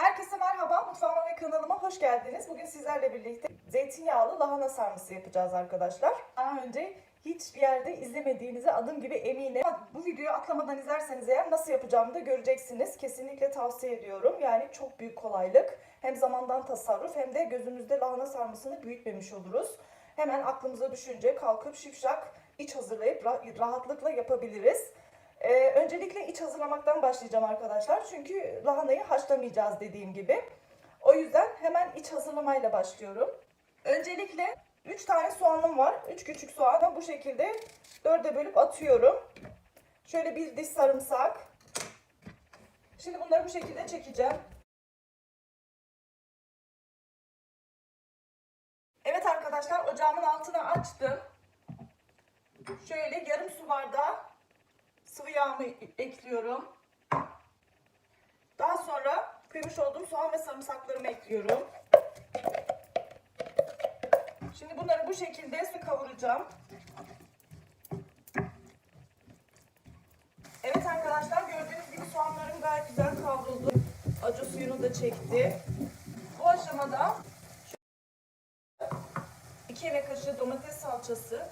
Herkese merhaba, mutfağıma ve kanalıma hoş geldiniz. Bugün sizlerle birlikte zeytinyağlı lahana sarması yapacağız arkadaşlar. Daha önce hiçbir yerde izlemediğinize adım gibi eminim. Bu videoyu atlamadan izlerseniz eğer nasıl yapacağımı da göreceksiniz. Kesinlikle tavsiye ediyorum. Yani çok büyük kolaylık. Hem zamandan tasarruf hem de gözümüzde lahana sarmasını büyütmemiş oluruz. Hemen aklımıza düşünce kalkıp şipşak iç hazırlayıp rah- rahatlıkla yapabiliriz. Ee, öncelikle iç hazırlamaktan başlayacağım arkadaşlar. Çünkü lahanayı haşlamayacağız dediğim gibi. O yüzden hemen iç hazırlamayla başlıyorum. Öncelikle 3 tane soğanım var. 3 küçük soğanı bu şekilde 4'e bölüp atıyorum. Şöyle bir diş sarımsak. Şimdi bunları bu şekilde çekeceğim. Evet arkadaşlar ocağımın altını açtım. Şöyle yarım su bardağı sıvı yağımı ekliyorum. Daha sonra kıymış olduğum soğan ve sarımsaklarımı ekliyorum. Şimdi bunları bu şekilde kavuracağım. Evet arkadaşlar gördüğünüz gibi soğanlarım gayet güzel kavruldu. Acı suyunu da çekti. Bu aşamada 2 yemek kaşığı domates salçası,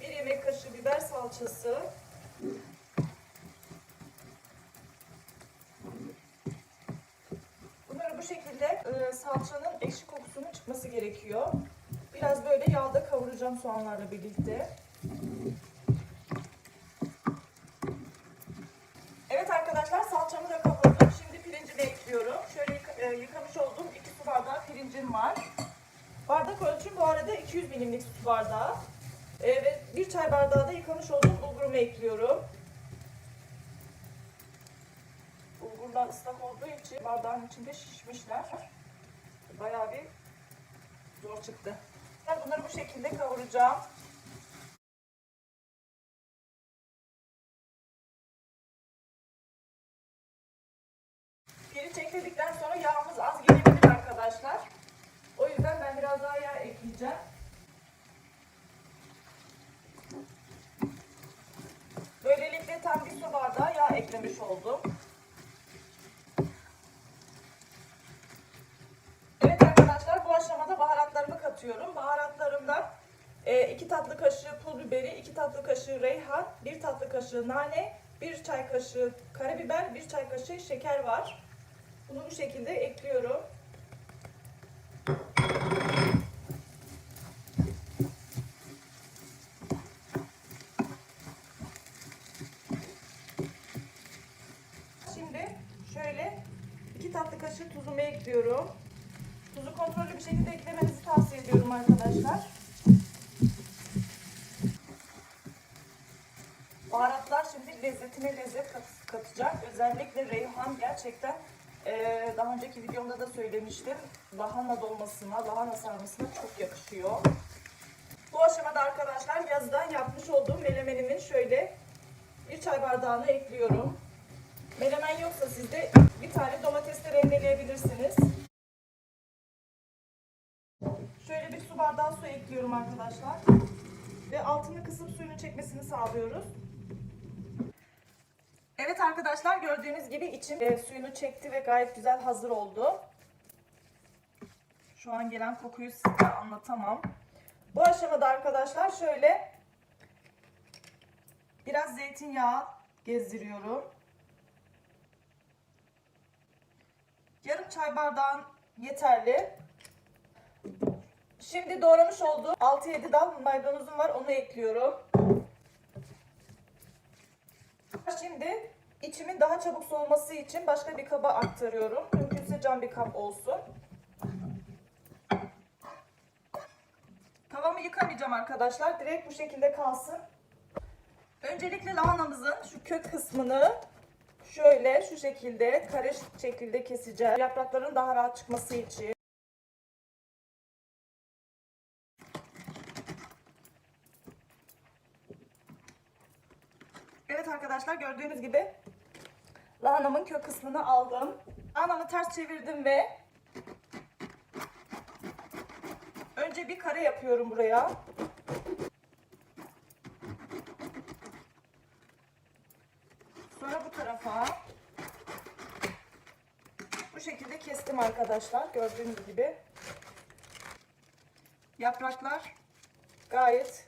1 yemek kaşığı biber salçası, Bunları bu şekilde e, salçanın ekşi kokusunun çıkması gerekiyor. Biraz böyle yağda kavuracağım soğanlarla birlikte. Evet arkadaşlar salçamı da kavurdum. Şimdi pirincimi ekliyorum. Şöyle e, yıkamış olduğum 2 su bardağı pirincim var. Bardak ölçüm bu arada 200 milimlik su bardağı. E, ve 1 çay bardağı da yıkamış olduğum bulgurumu ekliyorum. Islak olduğu için bardağın içinde şişmişler. Bayağı bir zor çıktı. Bunları bu şekilde kavuracağım. Pirinç ekledikten sonra yağımız az gelebilir arkadaşlar. O yüzden ben biraz daha yağ ekleyeceğim. Böylelikle tam bir su bardağı yağ eklemiş oldum. Evet arkadaşlar bu aşamada baharatlarımı katıyorum. Baharatlarımda 2 tatlı kaşığı pul biberi, 2 tatlı kaşığı reyhan, 1 tatlı kaşığı nane, 1 çay kaşığı karabiber, 1 çay kaşığı şeker var. Bunu bu şekilde ekliyorum. Şimdi şöyle 2 tatlı kaşığı tuzumu ekliyorum. Tuzu kontrollü bir şekilde eklemenizi tavsiye ediyorum arkadaşlar. Baharatlar şimdi lezzetine lezzet kat- katacak. Özellikle reyhan gerçekten eee, daha önceki videomda da söylemiştim. Lahana dolmasına, lahana sarmasına çok yakışıyor. Bu aşamada arkadaşlar yazdan yapmış olduğum melemenimin şöyle bir çay bardağını ekliyorum. Menemen yoksa sizde bir tane domates de rendeleyebilirsiniz. Şöyle bir su bardağı su ekliyorum arkadaşlar. Ve altını kısıp suyunu çekmesini sağlıyoruz. Evet arkadaşlar gördüğünüz gibi içim e, suyunu çekti ve gayet güzel hazır oldu. Şu an gelen kokuyu size anlatamam. Bu aşamada arkadaşlar şöyle biraz zeytinyağı gezdiriyorum. Yarım çay bardağın yeterli. Şimdi doğramış olduğum 6-7 dal maydanozum var. Onu ekliyorum. Şimdi içimin daha çabuk soğuması için başka bir kaba aktarıyorum. Mümkünse cam bir kap olsun. Tavamı yıkamayacağım arkadaşlar. Direkt bu şekilde kalsın. Öncelikle lahanamızın şu kök kısmını şöyle şu şekilde kare şekilde keseceğim. Yaprakların daha rahat çıkması için. Evet arkadaşlar gördüğünüz gibi lahanamın kök kısmını aldım. Lahanamı ters çevirdim ve önce bir kare yapıyorum buraya. Sonra bu tarafa şekilde kestim arkadaşlar. Gördüğünüz gibi. Yapraklar gayet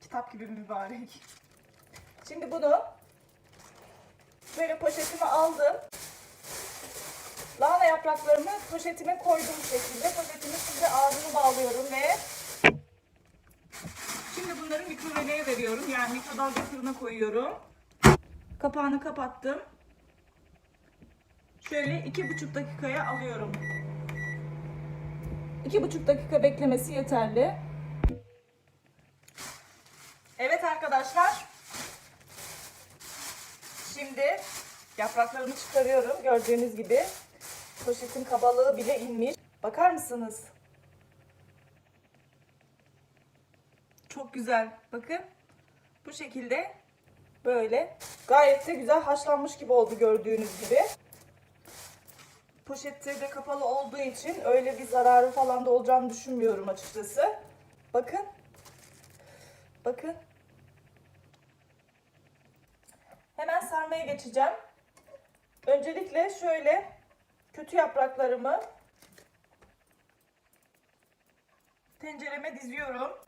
kitap gibi mübarek. Şimdi bunu böyle poşetime aldım. Lahana yapraklarımı poşetime koydum bu şekilde. Poşetimin şimdi ağzını bağlıyorum ve şimdi bunları mikrodalgaya veriyorum. Yani mikrodalga fırına koyuyorum. Kapağını kapattım. Şöyle iki buçuk dakikaya alıyorum. İki buçuk dakika beklemesi yeterli. Evet arkadaşlar. Şimdi yapraklarımı çıkarıyorum. Gördüğünüz gibi poşetin kabalığı bile inmiş. Bakar mısınız? Çok güzel. Bakın. Bu şekilde böyle gayet de güzel haşlanmış gibi oldu gördüğünüz gibi. Poşette de kapalı olduğu için öyle bir zararı falan da olacağını düşünmüyorum açıkçası. Bakın. Bakın. Hemen sarmaya geçeceğim. Öncelikle şöyle kötü yapraklarımı tencereme diziyorum.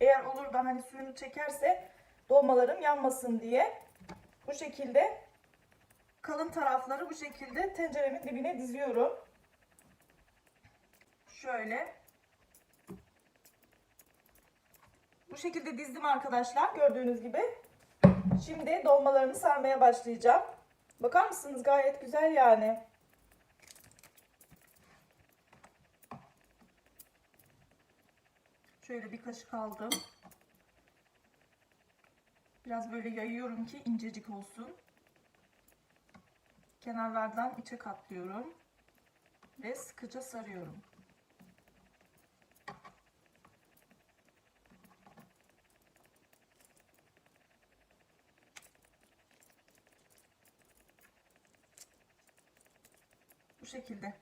Eğer olur da hani suyunu çekerse dolmalarım yanmasın diye bu şekilde kalın tarafları bu şekilde tenceremin dibine diziyorum. Şöyle. Bu şekilde dizdim arkadaşlar gördüğünüz gibi. Şimdi dolmalarımı sarmaya başlayacağım. Bakar mısınız gayet güzel yani. Şöyle bir kaşık aldım. Biraz böyle yayıyorum ki incecik olsun. Kenarlardan içe katlıyorum. Ve sıkıca sarıyorum. Bu şekilde.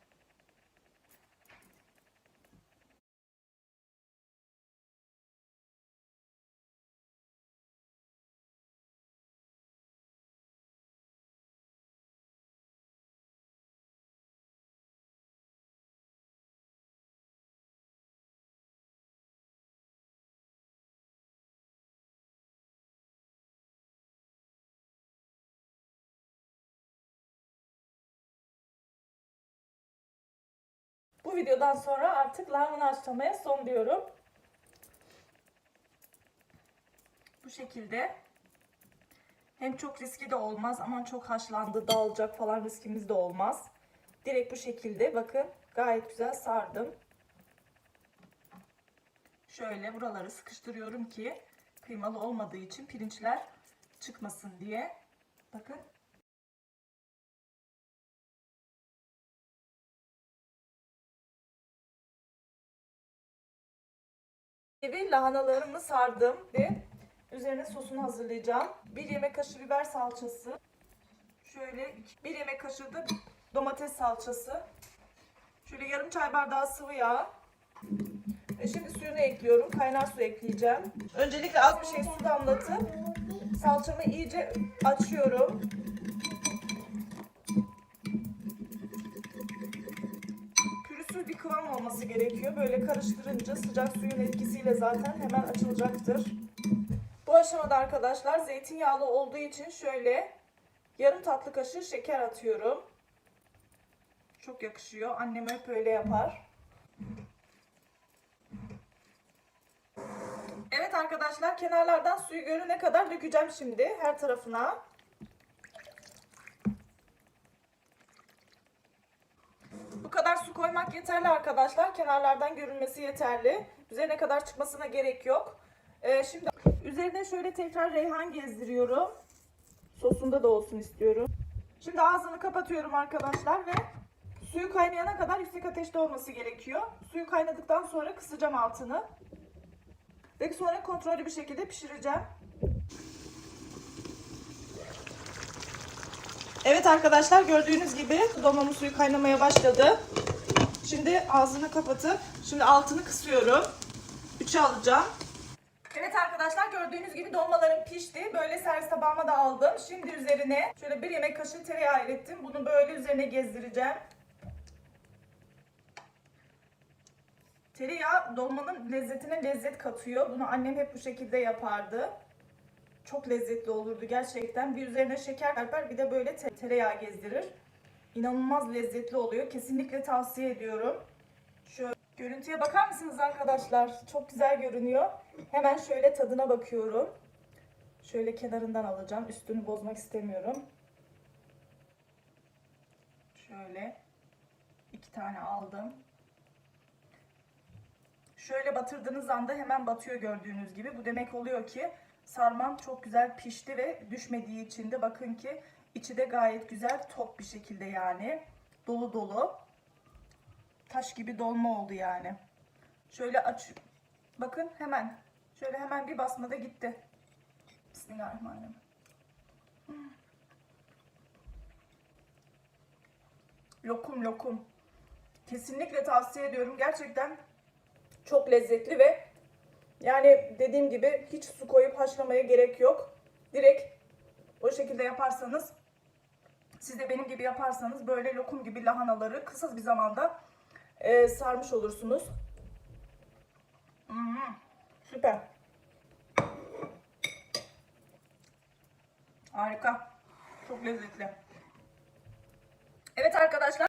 Bu videodan sonra artık lahana haşlamaya son diyorum. Bu şekilde. Hem çok riski de olmaz. Aman çok haşlandı dağılacak falan riskimiz de olmaz. Direkt bu şekilde bakın gayet güzel sardım. Şöyle buraları sıkıştırıyorum ki kıymalı olmadığı için pirinçler çıkmasın diye. Bakın gibi lahanalarımı sardım ve üzerine sosunu hazırlayacağım. Bir yemek kaşığı biber salçası. Şöyle bir yemek kaşığı da domates salçası. Şöyle yarım çay bardağı sıvı yağ. Ve şimdi suyunu ekliyorum. Kaynar su ekleyeceğim. Öncelikle az bir şey su damlatıp salçamı iyice açıyorum. Olması gerekiyor. Böyle karıştırınca sıcak suyun etkisiyle zaten hemen açılacaktır. Bu aşamada arkadaşlar zeytinyağlı olduğu için şöyle yarım tatlı kaşığı şeker atıyorum. Çok yakışıyor. Annem hep öyle yapar. Evet arkadaşlar kenarlardan suyu görene kadar dökeceğim şimdi her tarafına. Bu kadar su koymak yeterli arkadaşlar. Kenarlardan görünmesi yeterli. Üzerine kadar çıkmasına gerek yok. Ee, şimdi üzerine şöyle tekrar reyhan gezdiriyorum. Sosunda da olsun istiyorum. Şimdi ağzını kapatıyorum arkadaşlar ve suyu kaynayana kadar yüksek ateşte olması gerekiyor. Suyu kaynadıktan sonra kısacağım altını. Ve sonra kontrollü bir şekilde pişireceğim. Evet arkadaşlar gördüğünüz gibi dolmamın suyu kaynamaya başladı. Şimdi ağzını kapatıp şimdi altını kısıyorum. 3'e alacağım. Evet arkadaşlar gördüğünüz gibi dolmalarım pişti. Böyle servis tabağıma da aldım. Şimdi üzerine şöyle bir yemek kaşığı tereyağı erittim. Bunu böyle üzerine gezdireceğim. Tereyağı dolmanın lezzetine lezzet katıyor. Bunu annem hep bu şekilde yapardı. Çok lezzetli olurdu gerçekten. Bir üzerine şeker serper bir de böyle te- tereyağı gezdirir. İnanılmaz lezzetli oluyor. Kesinlikle tavsiye ediyorum. Şöyle görüntüye bakar mısınız arkadaşlar? Çok güzel görünüyor. Hemen şöyle tadına bakıyorum. Şöyle kenarından alacağım. Üstünü bozmak istemiyorum. Şöyle iki tane aldım. Şöyle batırdığınız anda hemen batıyor gördüğünüz gibi. Bu demek oluyor ki sarmam çok güzel pişti ve düşmediği için de bakın ki içi de gayet güzel tok bir şekilde yani. Dolu dolu. Taş gibi dolma oldu yani. Şöyle aç. Bakın hemen. Şöyle hemen bir basmada gitti. Bismillahirrahmanirrahim. Hmm. Lokum lokum. Kesinlikle tavsiye ediyorum. Gerçekten çok lezzetli ve yani dediğim gibi hiç su koyup haşlamaya gerek yok. Direkt o şekilde yaparsanız siz de benim gibi yaparsanız böyle lokum gibi lahanaları kısa bir zamanda e, sarmış olursunuz. Hmm, süper. Harika. Çok lezzetli. Evet arkadaşlar.